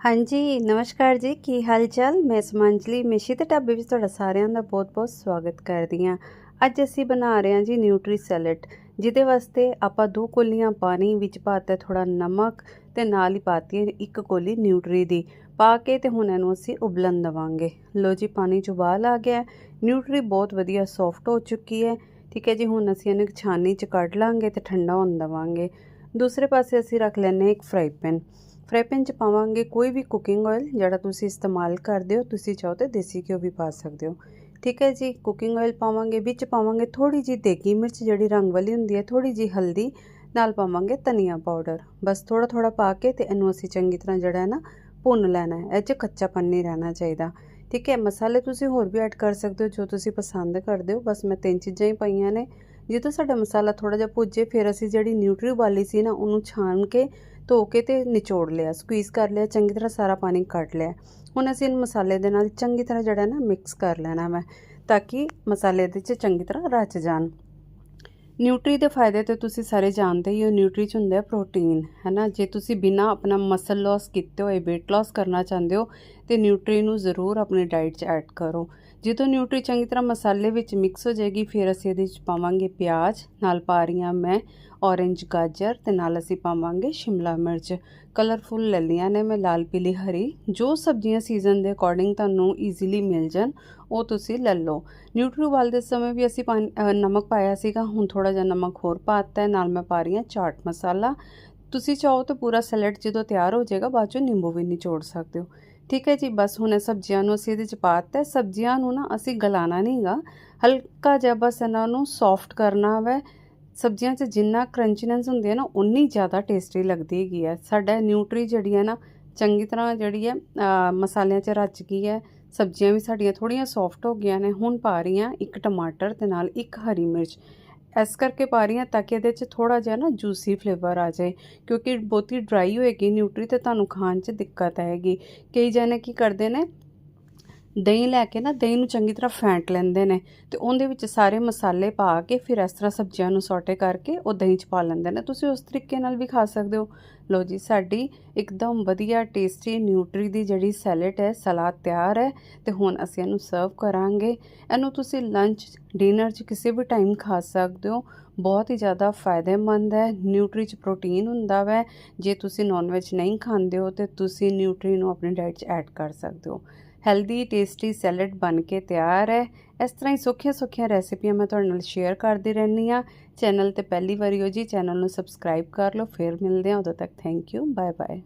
ਹਾਂਜੀ, ਨਮਸਕਾਰ ਜੀ। ਕੀ ਹਾਲ ਚਾਲ ਮੈਂ ਸਮਾਂਜਲੀ ਮਿਸ਼ੀ ਤੇ ਢਾਬੇ ਵਿੱਚ ਤੁਹਾਡਾ ਸਾਰਿਆਂ ਦਾ ਬਹੁਤ-ਬਹੁਤ ਸਵਾਗਤ ਕਰਦੀ ਹਾਂ। ਅੱਜ ਅਸੀਂ ਬਣਾ ਰਹੇ ਹਾਂ ਜੀ ਨਿਊਟਰੀ ਸੈਲਡ, ਜਿਹਦੇ ਵਾਸਤੇ ਆਪਾਂ ਦੋ ਕੋਲੀਆਂ ਪਾਣੀ ਵਿੱਚ ਪਾਤਾ ਥੋੜਾ ਨਮਕ ਤੇ ਨਾਲ ਹੀ ਪਾਤੀ ਇੱਕ ਕੋਲੀ ਨਿਊਟਰੀ ਦੀ। ਪਾ ਕੇ ਤੇ ਹੁਣ ਇਹਨੂੰ ਅਸੀਂ ਉਬਲਣ ਦਵਾਂਗੇ। ਲੋ ਜੀ, ਪਾਣੀ ਚ ਉਬਾਲ ਆ ਗਿਆ। ਨਿਊਟਰੀ ਬਹੁਤ ਵਧੀਆ ਸੌਫਟ ਹੋ ਚੁੱਕੀ ਹੈ। ਠੀਕ ਹੈ ਜੀ, ਹੁਣ ਅਸੀਂ ਇਹਨੂੰ ਛਾਨੀ ਚ ਕੱਢ ਲਾਂਗੇ ਤੇ ਠੰਡਾ ਹੋਣ ਦਵਾਂਗੇ। ਦੂਸਰੇ ਪਾਸੇ ਅਸੀਂ ਰੱਖ ਲੈਨੇ ਹਾਂ ਇੱਕ ਫਰਾਈ ਪੈਨ। ਫਰਾਈ ਪੈਨ 'ਚ ਪਾਵਾਂਗੇ ਕੋਈ ਵੀ ਕੁਕਿੰਗ ਆਇਲ ਜਿਹੜਾ ਤੁਸੀਂ ਇਸਤੇਮਾਲ ਕਰਦੇ ਹੋ, ਤੁਸੀਂ ਚਾਹੋ ਤੇ ਦੇਸੀ ਘਿਓ ਵੀ ਪਾ ਸਕਦੇ ਹੋ। ਠੀਕ ਹੈ ਜੀ ਕੁਕਿੰਗ ਆਇਲ ਪਾਵਾਂਗੇ, ਵਿੱਚ ਪਾਵਾਂਗੇ ਥੋੜੀ ਜੀ ਦੇਗੀ ਮਿਰਚ ਜਿਹੜੀ ਰੰਗ ਵਾਲੀ ਹੁੰਦੀ ਹੈ ਥੋੜੀ ਜੀ ਹਲਦੀ, ਨਾਲ ਪਾਵਾਂਗੇ ਧਨੀਆ ਪਾਊਡਰ ਬਸ ਥੋੜਾ ਥੋੜਾ ਪਾ ਕੇ ਤੇ ਇਹਨੂੰ ਅਸੀਂ ਚੰਗੀ ਤਰ੍ਹਾਂ ਜਿਹੜਾ ਹੈ ਨਾ ਭੁੰਨ ਲੈਣਾ ਹੈ, ਇਹ 'ਚ ਕੱਚਾਪਨ ਨਹੀਂ ਰਹਿਣਾ ਚਾਹੀਦਾ। ਠੀਕ ਹੈ, ਮਸਾਲੇ ਤੁਸੀਂ ਹੋਰ ਵੀ ਐਡ ਕਰ ਸਕਦੇ ਹੋ ਜੋ ਤੁਸੀਂ ਪਸੰਦ ਕਰਦੇ ਹੋ। ਬਸ ਮੈਂ ਤਿੰਨ ਚੀਜ਼ਾਂ ਹੀ ਪਾਈਆਂ ਨੇ। ਜਦੋਂ ਸਾਡਾ ਮਸਾਲਾ ਥੋੜਾ ਜਿਹਾ ਭੁੱਜੇ, ਫਿਰ ਅਸੀਂ ਜਿਹੜੀ ਨਿਊਟਰੀ ਉਬਾਲੀ ਸੀ ਨਾ, ਉਹਨੂੰ ਛਾਣ ਕੇ ਧੋ ਕੇ ਤੇ ਨਿਚੋੜ ਲਿਆ ਸਕੁਈਜ਼ ਕਰ ਲਿਆ, ਚੰਗੀ ਤਰ੍ਹਾਂ ਸਾਰਾ ਪਾਣੀ ਕੱਢ ਲਿਆ। ਹੁਣ ਅਸੀਂ ਇਹ ਮਸਾਲੇ ਦੇ ਨਾਲ ਚੰਗੀ ਤਰ੍ਹਾਂ ਜਿਹੜਾ ਨਾ ਮਿਕਸ ਕਰ ਲੈਣਾ ਮੈਂ ਤਾਂ ਕਿ ਮਸਾਲੇ ਦੇ 'ਚ ਚੰਗੀ ਤਰ੍ਹਾਂ ਰਚ ਜਾਣ। ਨਿਊਟਰੀ ਦੇ ਫਾਇਦੇ ਤੇ ਤੁਸੀਂ ਸਾਰੇ ਜਾਣਦੇ ਹੀ ਹੋ ਨਿਊਟਰੀ 'ਚ ਹੁੰਦਾ ਹੈ ਪ੍ਰੋਟੀਨ ਹੈ ਨਾ ਜੇ ਤੁਸੀਂ ਬਿਨਾ ਆਪਣਾ ਮਸਲ ਲਾਸ ਕੀਤੇ ਹੋਏ weight loss ਕਰਨਾ ਚਾਹੁੰਦੇ ਹੋ ਤੇ ਨਿਊਟਰੀ ਨੂੰ ਜ਼ਰੂਰ ਆਪਣੀ ਡਾਈਟ 'ਚ ਐਡ ਕਰੋ। ਜਦੋਂ ਨਿਊਟਰੀ ਚੰਗੀ ਤਰ੍ਹਾਂ ਮਸਾਲੇ ਵਿੱਚ ਮਿਕਸ ਹੋ ਜਾਏਗੀ, ਫਿਰ ਅਸੀਂ ਇਹਦੇ ਵਿੱਚ ਪਾਵਾਂਗੇ ਪਿਆਜ਼, ਨਾਲ ਪਾ ਰਹੀ ਹਾਂ ਮੈਂ ਔਰੇਂਜ ਗਾਜਰ ਤੇ ਨਾਲ ਅਸੀਂ ਪਾਵਾਂਗੇ ਸ਼ਿਮਲਾ ਮਿਰਚ। ਕਲਰਫੁਲ ਲੈ ਲਈਆਂ ਨੇ ਮੈਂ ਲਾਲ, ਪੀਲੀ, ਹਰੀ। ਜੋ ਸਬਜ਼ੀਆਂ ਸੀਜ਼ਨ ਦੇ ਅਕੋਰਡਿੰਗ ਤੁਹਾਨੂੰ ਈਜ਼ੀਲੀ ਮਿਲ ਜਾਣ, ਉਹ ਤੁਸੀਂ ਲੈ ਲਓ। ਨਿਊਟਰੀ ਉਬਾਲਦੇ ਸਮੇਂ ਵੀ ਅਸੀਂ ਪਾਣੀ ਨਮਕ ਪਾਇਆ ਸੀਗਾ, ਹੁਣ ਥੋੜਾ ਜਿਹਾ ਨਮਕ ਹੋਰ ਪਾਤਾ ਹੈ, ਨਾਲ ਮੈਂ ਪਾ ਰਹੀ ਹਾਂ ਚਾਟ ਮਸਾਲਾ। ਤੁਸੀਂ ਚਾਹੋ ਤਾਂ ਪੂਰਾ ਸੈਲਡ ਜਦੋਂ ਤਿਆਰ ਹੋ ਜਾਏਗਾ, ਬਾਅਦ ਚੋਂ ਨਿੰਬੂ ਵੀ ਨਿਚੋੜ ਸਕਦੇ ਹੋ। ਠੀਕ ਹੈ ਜੀ, ਬਸ ਹੁਣ ਇਹ ਸਬਜ਼ੀਆਂ ਨੂੰ ਅਸੀਂ ਇਹਦੇ ਚ ਪਾਤਾ ਸਬਜ਼ੀਆਂ ਨੂੰ ਨਾ ਅਸੀਂ ਗਲਾਣਾ ਨਹੀਂਗਾ ਹਲਕਾ ਜਿਹਾ ਬਸ ਇਹਨਾਂ ਨੂੰ ਸੌਫਟ ਕਰਨਾ ਵਾ। ਸਬਜ਼ੀਆਂ 'ਚ ਜਿੰਨਾ ਕਰੰਚੀਨੈਸ ਹੁੰਦੀ ਹੈ ਨਾ ਉਨੀ ਜ਼ਿਆਦਾ ਟੇਸਟੀ ਲੱਗਦੀ ਹੈਗੀ ਹੈ। ਸਾਡਾ ਨਿਊਟਰੀ ਜਿਹੜੀ ਹੈ ਨਾ, ਚੰਗੀ ਤਰ੍ਹਾਂ ਜਿਹੜੀ ਹੈ ਮਸਾਲਿਆਂ 'ਚ ਰਚ ਗਈ ਹੈ। ਸਬਜ਼ੀਆਂ ਵੀ ਸਾਡੀਆਂ ਥੋੜੀਆਂ ਸੌਫਟ ਹੋ ਗਈਆਂ ਨੇ। ਹੁਣ ਪਾ ਰਹੀ ਹਾਂ ਇੱਕ ਟਮਾਟਰ ਤੇ ਨਾਲ ਇੱਕ ਹਰੀ ਮਿਰਚ। ਇਸ ਕਰਕੇ ਪਾ ਰਹੀ ਹਾਂ ਤਾਂ ਕਿ ਇਹਦੇ 'ਚ ਥੋੜਾ ਜਿਹਾ ਨਾ ਜੂਸੀ ਫਲੇਵਰ ਆ ਜਾਏ, ਕਿਉਂਕਿ ਬਹੁਤੀ ਡਰਾਈ ਹੋਏਗੀ ਨਿਊਟਰੀ ਤੇ ਤੁਹਾਨੂੰ ਖਾਣ 'ਚ ਦਿੱਕਤ ਆਏਗੀ। ਕਈ ਜਣੇ ਕੀ ਕਰਦੇ ਨੇ ਦਹੀਂ ਲੈ ਕੇ ਨਾ ਦਹੀਂ ਨੂੰ ਚੰਗੀ ਤਰ੍ਹਾਂ ਫੈਂਟ ਲੈਂਦੇ ਨੇ ਤੇ ਉਹਦੇ ਵਿੱਚ ਸਾਰੇ ਮਸਾਲੇ ਪਾ ਕੇ ਫਿਰ ਇਸ ਤਰ੍ਹਾਂ ਸਬਜ਼ੀਆਂ ਨੂੰ ਸੌਟੇ ਕਰਕੇ ਉਹ ਦਹੀਂ 'ਚ ਪਾ ਲੈਂਦੇ ਨੇ। ਤੁਸੀਂ ਉਸ ਤਰੀਕੇ ਨਾਲ ਵੀ ਖਾ ਸਕਦੇ ਹੋ। ਲੋ ਜੀ, ਸਾਡੀ ਇੱਕਦਮ ਵਧੀਆ ਟੇਸਟੀ, ਨਿਊਟਰੀ ਦੀ ਜਿਹੜੀ ਸੈਲਡ ਹੈ, ਸਲਾਦ ਤਿਆਰ ਹੈ ਤੇ ਹੁਣ ਅਸੀਂ ਇਹਨੂੰ ਸਰਵ ਕਰਾਂਗੇ। ਇਹਨੂੰ ਤੁਸੀਂ ਲੰਚ, ਡਿਨਰ 'ਚ ਕਿਸੇ ਵੀ ਟਾਈਮ ਖਾ ਸਕਦੇ ਹੋ। ਬਹੁਤ ਹੀ ਜ਼ਿਆਦਾ ਫਾਇਦੇਮੰਦ ਹੈ। ਨਿਊਟਰੀ 'ਚ ਪ੍ਰੋਟੀਨ ਹੁੰਦਾ ਵੈ। ਜੇ ਤੁਸੀਂ ਨਾਨ ਵੈਜ ਨਹੀਂ ਖਾਂਦੇ ਹੋ ਤੇ ਤੁਸੀਂ ਨਿਊਟਰੀ ਨੂੰ ਆਪਣੀ ਡਾਈਟ 'ਚ ਐਡ ਕਰ ਸਕਦੇ ਹੋ। ਹੈਲਦੀ ਟੇਸਟੀ ਸੈਲਡ ਬਣ ਕੇ ਤਿਆਰ ਹੈ। ਇਸ ਤਰ੍ਹਾਂ ਹੀ ਸੁੱਖੀਆਂ ਸੁੱਖੀਆਂ ਰੈਸਿਪੀਆਂ ਮੈਂ ਤੁਹਾਡੇ ਨਾਲ ਸ਼ੇਅਰ ਕਰਦੀ ਰਹਿੰਦੀ ਆ ਚੈਨਲ ਤੇ ਪਹਿਲੀ ਵਾਰੀ ਹੋ ਜੀ ਚੈਨਲ ਨੂੰ ਸਬਸਕ੍ਰਾਈਬ ਕਰ ਲਓ। ਫਿਰ ਮਿਲਦੇ ਹਾਂ। ਉਦੋਂ ਤੱਕ ਥੈਂਕ ਯੂ ਬਾਏ ਬਾਏ